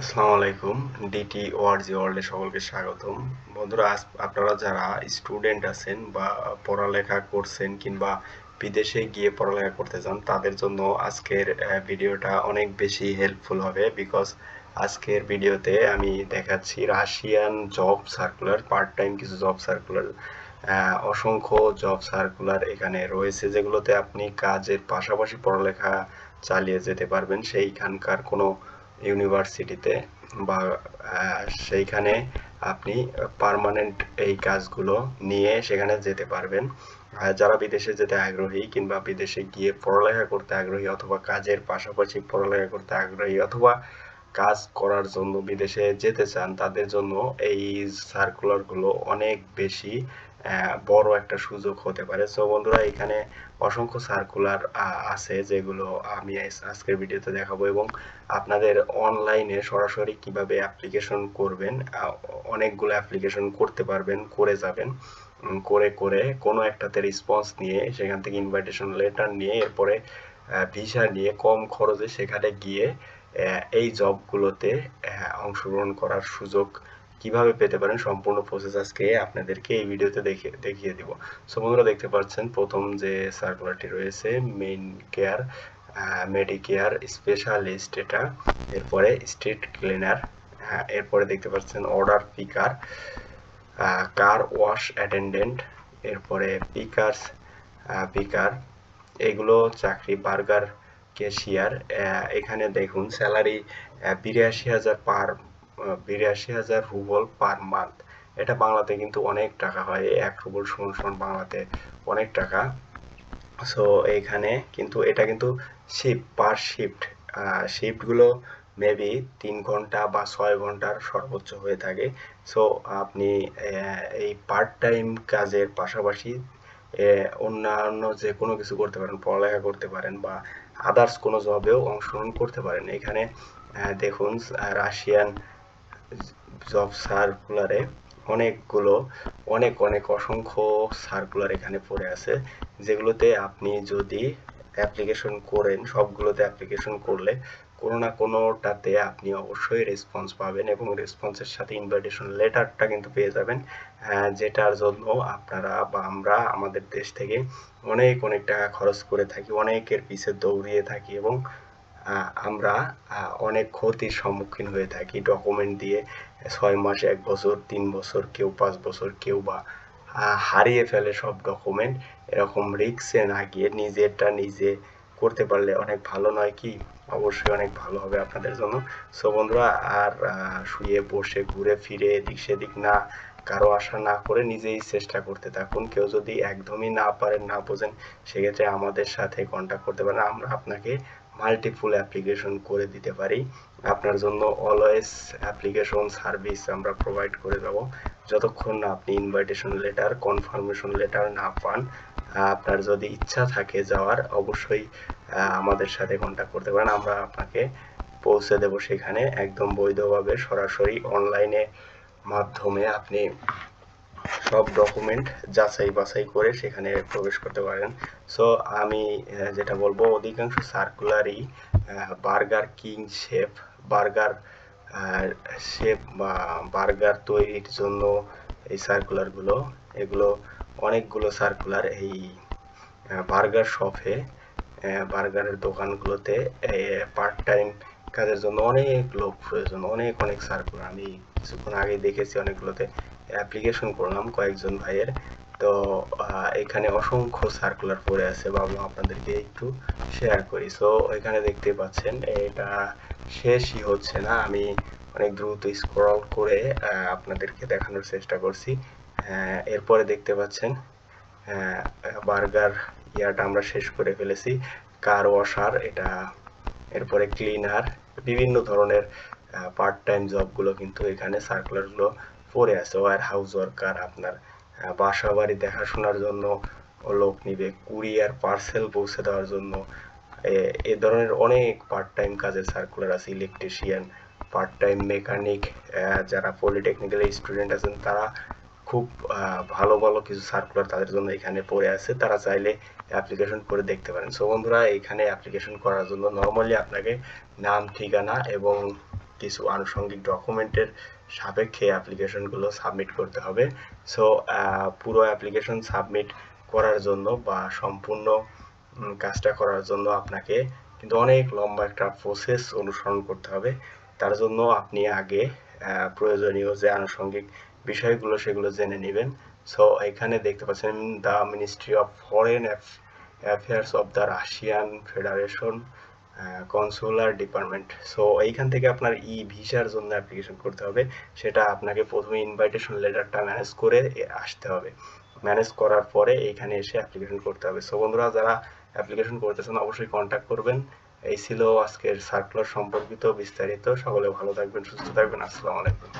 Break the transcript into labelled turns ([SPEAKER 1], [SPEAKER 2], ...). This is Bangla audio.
[SPEAKER 1] আসসালামু আলাইকুম ডিটি ওআরজি ওয়ার্ল্ডে সকলকে স্বাগতম। বন্ধুরা আপনারা যারা স্টুডেন্ট আছেন বা পড়ালেখা করছেন কিংবা বিদেশে গিয়ে পড়ালেখা করতে চান, তাদের জন্য আজকের ভিডিওটা অনেক বেশি হেল্পফুল হবে বিকজ আজকের ভিডিওতে আমি দেখাচ্ছি Russian job circular part time কিছু জব সার্কুলার অসংখ্য জব সার্কুলার এখানে রয়েছে, যেগুলোতে আপনি কাজের পাশাপাশি পড়ালেখা চালিয়ে যেতে পারবেন। সেইখানকার কোনো ইউনিভার্সিটিতে বা সেইখানে আপনি পারমানেন্ট এই কাজগুলো নিয়ে সেখানে যেতে পারবেন। যারা বিদেশে যেতে আগ্রহী কিংবা বিদেশে গিয়ে পড়ালেখা করতে আগ্রহী অথবা কাজের পাশাপাশি পড়ালেখা করতে আগ্রহী অথবা কাজ করার জন্য বিদেশে যেতে চান, তাদের জন্য এই সার্কুলারগুলো অনেক বেশি বড় একটা সুযোগ হতে পারে। সো বন্ধুরা, এখানে অসংখ্য সার্কুলার আছে যেগুলো আমি আজকের ভিডিওতে দেখাবো এবং আপনাদের অনলাইনে সরাসরি কীভাবে অ্যাপ্লিকেশন করবেন অনেকগুলো অ্যাপ্লিকেশন করতে পারবেন, করে যাবেন করে করে কোনো একটাতে রেসপন্স নিয়ে, সেখান থেকে ইনভাইটেশন লেটার নিয়ে, এরপরে ভিসা নিয়ে, কম খরচে সেখানে গিয়ে এই জবগুলোতে অংশগ্রহণ করার সুযোগ কীভাবে পেতে পারেন সম্পূর্ণ প্রসেস আজকে আপনাদেরকে এই ভিডিওতে দেখে, দেখিয়ে দিব। সো বন্ধুরা দেখতে পাচ্ছেন, প্রথম যে সার্কুলারটি রয়েছে মেইন কেয়ার মেডিকেয়ার স্পেশালিস্ট এটা। এরপরে স্ট্রিট ক্লিনার এরপরে দেখতে পাচ্ছেন order picker car wash attendant এরপরে পিকার্স পিকার এগুলো চাকরি বার্গার ক্যাশিয়ার এখানে দেখুন স্যালারি বিরাশি হাজার পার বিরাশি হাজার রুবল পার মান্থ। এটা বাংলাতে কিন্তু অনেক টাকা হয়, এক রুবল সমান সমান বাংলাতে অনেক টাকা। সো এইখানে কিন্তু, এটা কিন্তু শিফট পার শিফট শিফটগুলো মেবি তিন ঘণ্টা বা ছয় ঘণ্টার সর্বোচ্চ হয়ে থাকে। সো আপনি এই পার্ট টাইম কাজের পাশাপাশি অন্যান্য যে কোনো কিছু করতে পারেন, পড়ালেখা করতে পারেন বা আদার্স কোনো জবেও অংশগ্রহণ করতে পারেন। এখানে দেখুন রাশিয়ান জব সার্কুলারে অনেকগুলো, অনেক অনেক অসংখ্য সার্কুলার এখানে পড়ে আছে, যেগুলোতে আপনি যদি অ্যাপ্লিকেশন করেন, সবগুলোতে অ্যাপ্লিকেশন করলে কোনো না কোনোটাতে আপনি অবশ্যই রেসপন্স পাবেন এবং রেসপন্সের সাথে ইনভাইটেশন লেটারটা কিন্তু পেয়ে যাবেন যেটার জন্য আপনারা বা আমরা আমাদের দেশ থেকে অনেক অনেক টাকা খরচ করে থাকি, অনেকের পিছে দৌড়িয়ে থাকি এবং আমরা অনেক ক্ষতির সম্মুখীন হয়ে থাকি। ডকুমেন্ট দিয়ে ছয় মাস, এক বছর, তিন বছর, কেউ পাঁচ বছর, কেউ বা হারিয়ে ফেলে সব ডকুমেন্ট এরকম রিক্সে না গিয়ে নিজেরটা নিজে করতে পারলে অনেক ভালো নয় কি? অবশ্যই অনেক ভালো হবে আপনাদের জন্য। সো বন্ধুরা, আর শুয়ে, বসে, ঘুরে, ফিরে, এদিক সেদিক না, কারও আশা না করে নিজেই চেষ্টা করতে থাকুন। কেউ যদি একদমই না পারেন, না বোঝেন, সেক্ষেত্রে আমাদের সাথে কন্ট্যাক্ট করতে পারেন। আমরা আপনাকে মাল্টিপুল অ্যাপ্লিকেশন করে দিতে পারি। আপনার জন্য অলওয়েজ অ্যাপ্লিকেশন সার্ভিস আমরা প্রোভাইড করে দেবো। যতক্ষণ না আপনি ইনভাইটেশন লেটার কনফার্মেশন লেটার না পান আপনার যদি ইচ্ছা থাকে যাওয়ার, অবশ্যই আমাদের সাথে কন্ট্যাক্ট করতে পারেন। আমরা আপনাকে পৌঁছে দেব সেখানে। একদম বৈধভাবে সরাসরি অনলাইনে মাধ্যমে আপনি সব ডকুমেন্ট যাচাই বাছাই করে সেখানে প্রবেশ করতে পারেন। সো আমি যেটা বলব, অধিকাংশ সার্কুলারই Burger King chef burger chef বা বার্গার তৈরির জন্য এই সার্কুলারগুলো এগুলো অনেকগুলো সার্কুলার এই বার্গার শপে বার্গারের দোকানগুলোতে পার্ট টাইম কাজের জন্য অনেক লোক প্রয়োজন, অনেক অনেক সার্কুলার আমি কিছুক্ষণ আগে দেখেছি অনেকগুলোতে। অ্যাপ্লিকেশন করলাম কয়েকজন ভাইয়ের। তো এখানে অসংখ্য সার্কুলার পড়ে আছে ভাবলাম আপনাদেরকে একটু শেয়ার করি। সো এখানে দেখতে পাচ্ছেন, এটা শেষই হচ্ছে না। আমি অনেক দ্রুত স্ক্রল করে আপনাদেরকে দেখানোর চেষ্টা করছি। এরপরে দেখতে পাচ্ছেন বার্গার ইয়াটা আমরা শেষ করে ফেলেছি। কার ওয়াশার, এটা, এরপরে ক্লিনার বিভিন্ন ধরনের পার্ট টাইম জবগুলো কিন্তু এখানে সার্কুলারগুলো পড়ে আছে। ওয়ার হাউস ওয়ার্কার আপনার বাসা বাড়ি দেখাশোনার জন্য লোক নিবে কুরিয়ার পার্সেল পৌঁছে দেওয়ার জন্য। এ ধরনের অনেক পার্ট টাইম কাজের সার্কুলার আছে ইলেকট্রিশিয়ান পার্ট টাইম মেকানিক যারা পলিটেকনিক্যাল স্টুডেন্ট আছেন, তারা খুব ভালো ভালো কিছু সার্কুলার তাদের জন্য এখানে পড়ে আছে। তারা চাইলে অ্যাপ্লিকেশন করে দেখতে পারেন। সো বন্ধুরা, এখানে অ্যাপ্লিকেশন করার জন্য নর্মালি আপনাকে নাম, ঠিকানা এবং কিছু আনুষঙ্গিক ডকুমেন্টের সাপেক্ষে অ্যাপ্লিকেশনগুলো সাবমিট করতে হবে। সো পুরো অ্যাপ্লিকেশন সাবমিট করার জন্য বা সম্পূর্ণ কাজটা করার জন্য আপনাকে কিন্তু অনেক লম্বা একটা প্রসেস অনুসরণ করতে হবে। তার জন্য আপনি আগে প্রয়োজনীয় যে আনুষঙ্গিক বিষয়গুলো সেগুলো জেনে নেবেন। সো এখানে দেখতে পাচ্ছেন the ministry of foreign affairs of the Russian Federation consular department so এইখান থেকে আপনার ই ভিসার জন্য অ্যাপ্লিকেশন করতে হবে। সেটা আপনাকে প্রথমে ইনভাইটেশন লেটারটা ম্যানেজ করে আসতে হবে। ম্যানেজ করার পরে এইখানে এসে অ্যাপ্লিকেশন করতে হবে। সো বন্ধুরা, যারা অ্যাপ্লিকেশন করতেছেন অবশ্যই কন্ট্যাক্ট করবেন। এই ছিল আজকের সার্কুলার সম্পর্কিত বিস্তারিত। সকলে ভালো থাকবেন, সুস্থ থাকবেন। আসসালামু আলাইকুম।